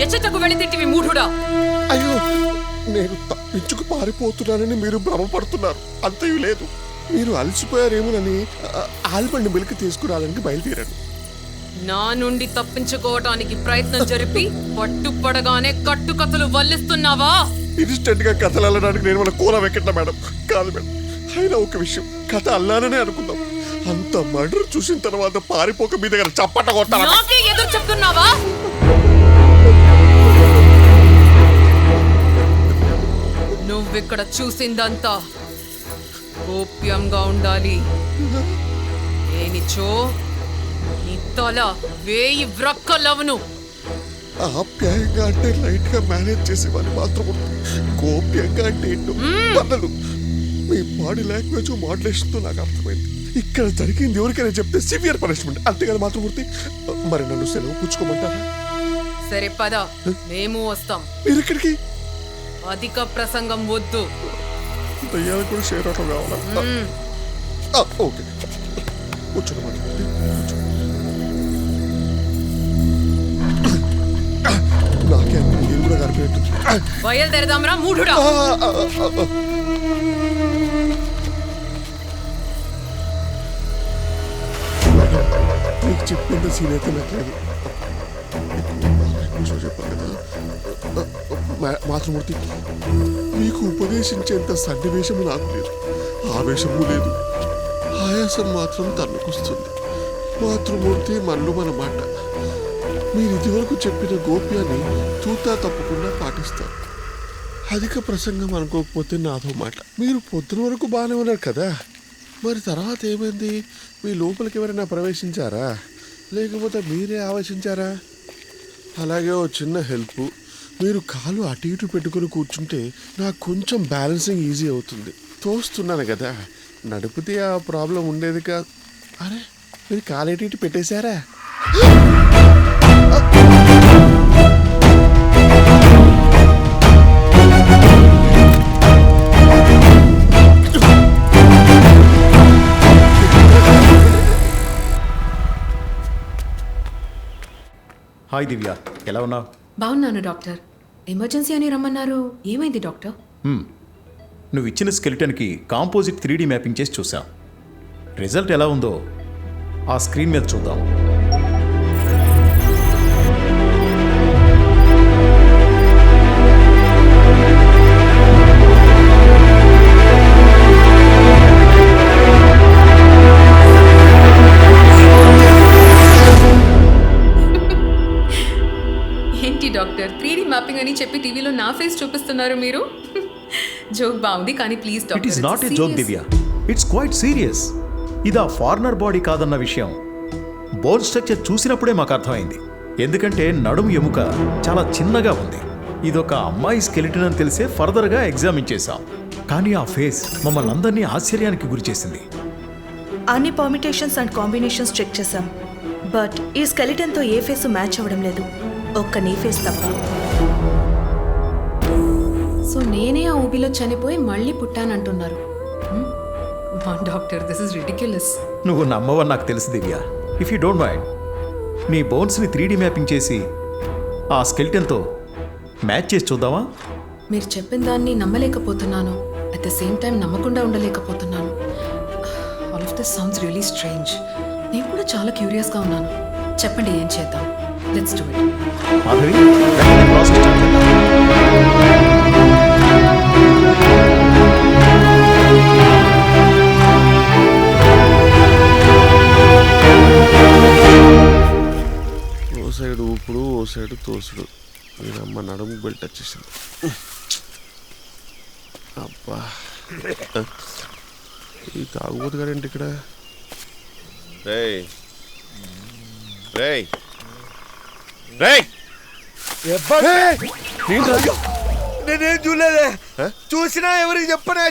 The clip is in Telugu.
ఎచ్చటకు వెళితింటివి మూఢుడా? అయ్యో నేను తప్పించుకు పారిపోతున్నానని మీరు భ్రమపడుతున్నారు. అంతయు లేదు. మీరు అలసిపోయారేమోనని ఆ, ఆల్బండి మిల్క్ తీసుకురావడానికి బయలుదేరాను. నా నుండి తప్పించుకోవటానికి ప్రయత్నం జరిపి పట్టుపడగానే కట్టుకథలు వల్లిస్తున్నావా? ఇన్స్టెంట్గా కథలు అల్లడానికి నేను మన కూల వెక్కట్ల మేడం? కాదు మేడం. అయినా ఒక విషయం కథ అల్లాననే అనుకుందాం అంత మర్డర్ చూసిన తర్వాత పారిపోక మీ దగ్గర చప్పట కొట్టాలి? ఎదురు చెప్తున్నావా? నువ్విక్కడ చూసిందంతా గోప్యంగా ఉండాలి. ఏనిచో నీ తల వేయి వ్రక్కలవును. ఆప్యాయంగా అంటే లైట్గా మేనేజ్ చేసేవాడిని మాత్రం గోప్యంగా అంటే ఏంటో పర్లేదు మీ బాడీ లాంగ్వేజ్ మాడ్యులేషన్తో నాకు అర్థమైంది. ఇక్కడ జరిగింది ఎవరికైనా చెప్తే సివియర్ పనిష్మెంట్. అంతేగాని మాతృమూర్తి? మరి నన్ను సెలవు పుచ్చుకోమంటారా? సరే పద. మేము వస్తాం. మీరు ఇక్కడికి అధిక ప్రసంగం వద్దు. దయ్యాలకు కూడా షేర్ ఆటో కావాలా? ఓకే. కూర్చోండి కూర్చోండి. నాకే నీళ్ళు కూడా గారిపోయినట్టుంది బయలుదేరదాంరా మూఢుడా. నీకు చెప్పినంత సీన్ అయితే నాకు లేదు. చెప్పాను కదా మాతృమూర్తి మీకు ఉపదేశించేంత సన్నివేశము నాకు లేదు. ఆవేశము లేదు. ఆయాసం మాత్రం తన్నుకొస్తుంది. మాతృమూర్తి మన్ను మన మాట. మీరు ఇదివరకు చెప్పిన గోప్యాన్ని తూతా తప్పకుండా పాటిస్తారు. అధిక ప్రసంగం అనుకోకపోతే నాతో మాట. మీరు పొద్దున వరకు బాగానే ఉన్నారు కదా. మరి తర్వాత ఏమైంది? మీ లోపలికి ఎవరైనా ప్రవేశించారా? లేకపోతే మీరే ఆవేశించారా? అలాగే ఓ చిన్న హెల్ప్. మీరు కాలు అటు ఇటు పెట్టుకుని కూర్చుంటే నాకు కొంచెం బ్యాలెన్సింగ్ ఈజీ అవుతుంది. తోస్తున్నాను కదా నడిపితే ఆ ప్రాబ్లం ఉండేది కా అరే మీరు కాలు అటు ఇటు పెట్టేశారా? హాయ్ దివ్య ఎలా ఉన్నావు? బాగున్నాను డాక్టర్. ఎమర్జెన్సీ అని రమ్మన్నారు. ఏమైంది డాక్టర్? నువ్వు ఇచ్చిన స్కెలిటన్కి కాంపోజిట్ త్రీ మ్యాపింగ్ చేసి చూసా. రిజల్ట్ ఎలా ఉందో ఆ స్క్రీన్ మీద చూద్దాం. ఏంటి డాక్టర్? త్రీ మ్యాపింగ్ అని చెప్పి టీవీలో నా ఫేస్ చూపిస్తున్నారు మీరు? జోక్ బాగుంది కానీ please it is not a joke Divya it's quite serious ఇది ఆ ఫారినర్ బాడీ కాదన్న విషయం. బోన్ స్ట్రక్చర్ చూసినప్పుడే మాకు అర్థమైంది. ఎందుకంటే నడుము ఎముక చాలా చిన్నగా ఉంది. ఇదొక అమ్మాయి స్కెలిటన్ అని తెలిసే ఫర్దర్గా ఎగ్జామిన్ చేశాం కానీ ఆ ఫేస్ మమ్మల్ని అందరినీ ఆశ్చర్యానికి గురిచేసింది అన్ని పర్మిటేషన్స్ అండ్ కాంబినేషన్స్ చెక్ చేశాం. బట్ ఈ స్కెలిటన్తో ఏ ఫేస్ మ్యాచ్ అవ్వడం లేదు. ఒక్క నీ ఫేస్ తప్ప సో నేనే ఆ ఊబిలో చనిపోయి మళ్ళీ పుట్టానంటున్నారు. డాక్టర్ దిస్ ఇస్ రిడిక్యులస్ నువ్వు నమ్మవని నాకు తెలుసు Divya. If you don't mind నీ బోన్స్ని త్రీ మ్యాపింగ్ చేసి ఆ స్కెల్టన్తో మ్యాచ్ చేసి చూద్దామా? మీరు చెప్పిన దాన్ని నమ్మలేకపోతున్నాను. అట్ ద సేమ్ టైం నమ్మకుండా ఉండలేకపోతున్నాను. All of this sounds really strange నేను కూడా చాలా క్యూరియస్గా ఉన్నాను. చెప్పండి ఏం చేద్దాం? లెట్స్ డూ ఇట్ మాధవి వెంటనే ప్రాసెస్ స్టార్ట్ ఓ సైడ్ ఊపుడు ఓ సైడ్ తోసుడు. నేనమ్మ నడుము బెల్ట్ వచ్చేసింది. అబ్బా. ఈ తాగుబోతు గారేంటి ఇక్కడ? రేయ్ రేయ్. రేయ్. నేనేం చూడలేదే. చూసినా ఎవరికి చెప్పనే